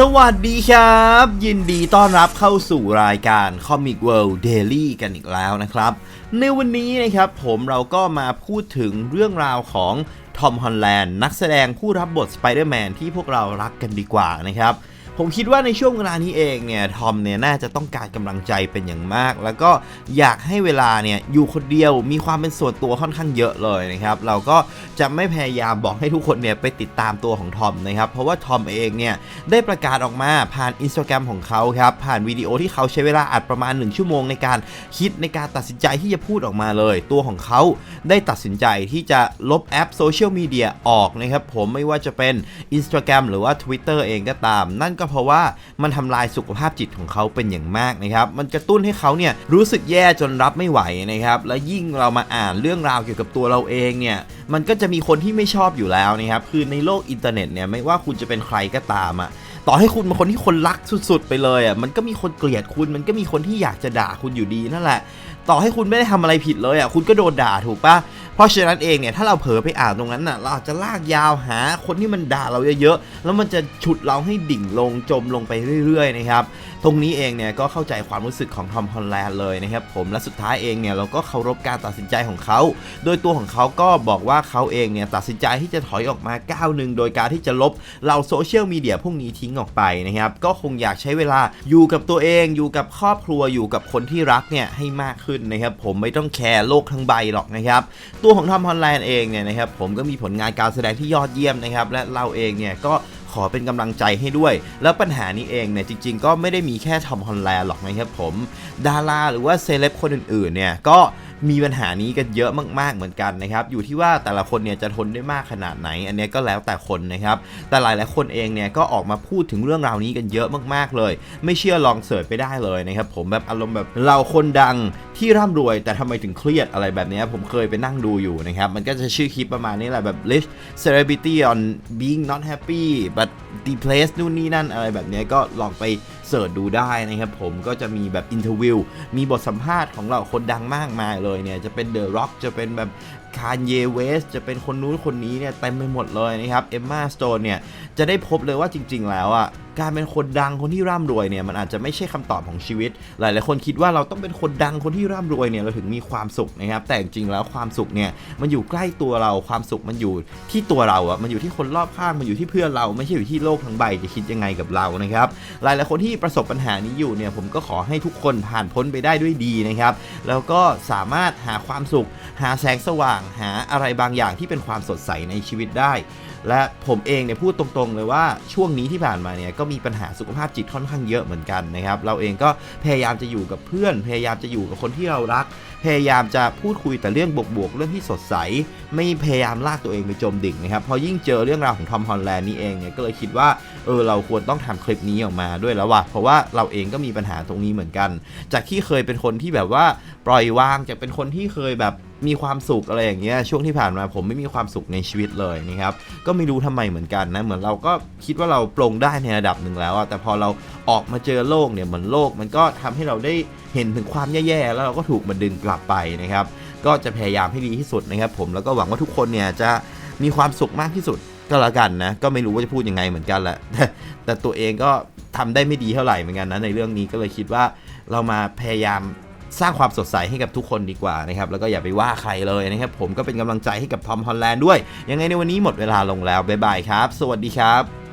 สวัสดีครับ ยินดีต้อนรับเข้าสู่รายการ Comic World Daily กันอีกแล้วนะครับ ในวันนี้นะครับผมเราก็มาพูดถึงเรื่องราวของทอมฮอลแลนด์นักแสดงผู้รับบทสไปเดอร์แมนที่พวกเรารักกันดีกว่านะครับ ผมคิดว่าในช่วงเวลานี้เองเนี่ยทอมเนี่ยน่าจะต้องการกำลังใจเป็นอย่างมาก แล้วก็อยากให้เวลาเนี่ยอยู่คนเดียวมีความเป็นส่วนตัวค่อนข้างเยอะเลยนะครับเราก็จะไม่พยายามบอกให้ทุกคนเนี่ยไปติดตามตัวของทอมนะครับเพราะว่าทอมเองเนี่ยได้ประกาศออกมาผ่านอินสตาแกรมของเขาครับผ่านวิดีโอที่เขาใช้เวลาอัดประมาณ 1 ชั่วโมงในการคิดในการตัดสินใจที่จะพูดออกมาเลย ตัวของเขาได้ตัดสินใจที่จะลบแอปโซเชียลมีเดียออกนะครับผมไม่ว่าจะเป็น Instagram หรือว่า Twitter เองก็ตาม นั่นก็เพราะว่ามันทำลายสุขภาพจิตของเขาเป็นอย่างมากนะครับ มันกระตุ้นให้เขาเนี่ยรู้สึกแย่จนรับไม่ไหวนะครับ และยิ่งเรามาอ่านเรื่องราวเกี่ยวกับตัวเราเองเนี่ย มันก็จะมีคนที่ไม่ชอบอยู่แล้วนะครับ คือในโลกอินเทอร์เน็ตเนี่ยไม่ว่าคุณจะเป็นใครก็ตามอะต่อให้คุณเป็นคนที่คนรักสุดๆ ไปเลยอะ มันก็มีคนเกลียดคุณ มันก็มีคนที่อยากจะด่าคุณอยู่ดีนั่นแหละ ต่อให้คุณไม่ได้ทำอะไรผิดเลยอะคุณก็โดนด่าถูกปะเพราะฉะนั้นเองเนี่ยถ้าเราเผลอไปอ่านตรงนั้นน่ะเราอาจจะลากยาวหาคนที่มันด่าเราเยอะๆแล้วมันจะฉุดเราให้ดิ่งลงจมลงไปเรื่อยๆนะครับตรงนี้เองเนี่ยก็เข้าใจความรู้สึกของทอมฮอลแลนด์เลยนะครับผมและสุดท้ายเองเนี่ยเราก็เคารพการตัดสินใจของเขา โดยตัวของเขาก็บอกว่าเขาเองเนี่ยตัดสินใจที่จะถอยออกมาก้าวหนึ่งโดยการที่จะลบเราโซเชียลมีเดียพวกนี้ทิ้งออกไปนะครับก็คงอยากใช้เวลาอยู่กับตัวเองอยู่กับครอบครัวอยู่กับคนที่รักเนี่ยให้มากขึ้นนะครับผมไม่ต้องแคร์โลกทั้งใบหรอกนะครับตัวของทอมฮอลแลนด์เองเนี่ยนะครับผมก็มีผลงานการแสดงที่ยอดเยี่ยมนะครับและเราเองเนี่ยก็ขอเป็นกำลังใจให้ด้วย แล้วปัญหานี้เองเนี่ยจริงๆ ก็ไม่ได้มีแค่ทอมฮอลแลนด์หรอกนะครับผม ดาราหรือว่าเซเลบคนอื่นๆเนี่ยก็มีปัญหานี้กันเยอะมากๆเหมือนกันนะครับอยู่ที่ว่าแต่ละคนเนี่ยจะทนได้มากขนาดไหน อันนี้ก็แล้วแต่คนนะครับแต่หลายๆคนเองเนี่ยก็ออกมาพูดถึงเรื่องราวนี้กันเยอะมากๆเลย ไม่เชื่อลองเสิร์ชไปได้เลยนะครับผมแบบอารมณ์แบบเราคนดังที่ร่ำรวย แต่ทำไมถึงเครียดอะไรแบบนี้ผมเคยไปนั่งดูอยู่นะครับมันก็จะชื่อคลิปประมาณนี้แหละแบบ rich celebrity on being not happy but depressed นู่นนี่นั่นอะไรแบบนี้ก็ลองไป เสิร์ชดูได้นะครับผมก็จะมีแบบอินเทอร์วิวมีบทสัมภาษณ์ของเราคนดังมากมายเลยเนี่ยจะเป็นเดอะร็อกจะเป็นแบบคานเยเวสจะเป็นคนนู้นคนนี้เนี่ยเต็มไปหมดเลยนะครับเอมมาสโตนเนี่ยจะได้พบเลยว่าจริง ๆ แล้วอะ การเป็นคนดังคนที่ร่ำรวยเนี่ยมันอาจจะไม่ใช่คำตอบของชีวิต หลายๆคนคิดว่าเราต้องเป็นคนดังคนที่ร่ำรวยเนี่ยเราถึงมีความสุขนะครับ แต่จริงๆแล้วความสุขเนี่ยมันอยู่ใกล้ตัวเราความสุขมันอยู่ที่ตัวเราอะมันอยู่ที่คนรอบข้างมันอยู่ที่เพื่อนเราไม่ใช่อยู่ที่โลกทั้งใบจะคิดยังไงกับเรานะครับ หลายๆคนที่ประสบปัญหานี้อยู่เนี่ยผมก็ขอให้ทุกคนผ่านพ้นไปได้ด้วยดีนะครับ แล้วก็สามารถหาความสุข หาแสงสว่าง หาอะไรบางอย่างที่เป็นความสดใสในชีวิตได้ และผมเองเนี่ยพูดตรงๆเลยว่าช่วงนี้ที่ผ่านมาเนี่ยก็มีปัญหาสุขภาพจิตค่อนข้างเยอะเหมือนกันนะครับ เราเองก็พยายามจะอยู่กับเพื่อน พยายามจะอยู่กับคนที่เรารัก พยายามจะพูดคุยแต่เรื่องบวกๆเรื่องที่สดใส ไม่พยายามลากตัวเองไปจมดิ่งนะครับพอยิ่งเจอเรื่องราวของทอมฮอลแลนด์นี่เองเนี่ยก็เลยคิดว่าเออเราควรต้องทำคลิปนี้ออกมาด้วยแล้วว่ะเพราะว่าเราเองก็มีปัญหาตรงนี้เหมือนกัน จากที่เคยเป็นคนที่แบบว่าปล่อยวางจากเป็นคนที่เคยแบบ มีความสุขอะไรอย่างเงี้ยช่วงที่ผ่านมาผมไม่มีความสุขในชีวิตเลยนะครับก็ไม่รู้ทำไมเหมือนกันนะเหมือนเราก็คิดว่าเราปลงได้ในระดับหนึ่งแล้วอะแต่พอเราออกมาเจอโลกเนี่ยเหมือนโลก มันก็ทำให้เราได้เห็นถึงความแย่ๆแล้วเราก็ถูกมันดึงกลับไปนะครับก็จะพยายามให้ดีที่สุดนะครับผมแล้วก็หวังว่าทุกคนเนี่ยจะมีความสุขมากที่สุดก็แล้วกันนะก็ไม่รู้ว่าจะพูดยังไงเหมือนกันแหละแต่แต่ตัวเองก็ทำได้ไม่ดีเท่าไหร่เหมือนกันนะในเรื่องนี้ก็เลยคิดว่าเรามาพยายาม สร้างความสดใสให้กับทุกคนดีกว่านะครับแล้วก็อย่าไปว่าใครเลยนะครับผมก็เป็นกำลังใจให้กับทอมฮอลแลนด์ด้วย ยังไงในวันนี้หมดเวลาลงแล้วบ๊ายบายครับ สวัสดีครับ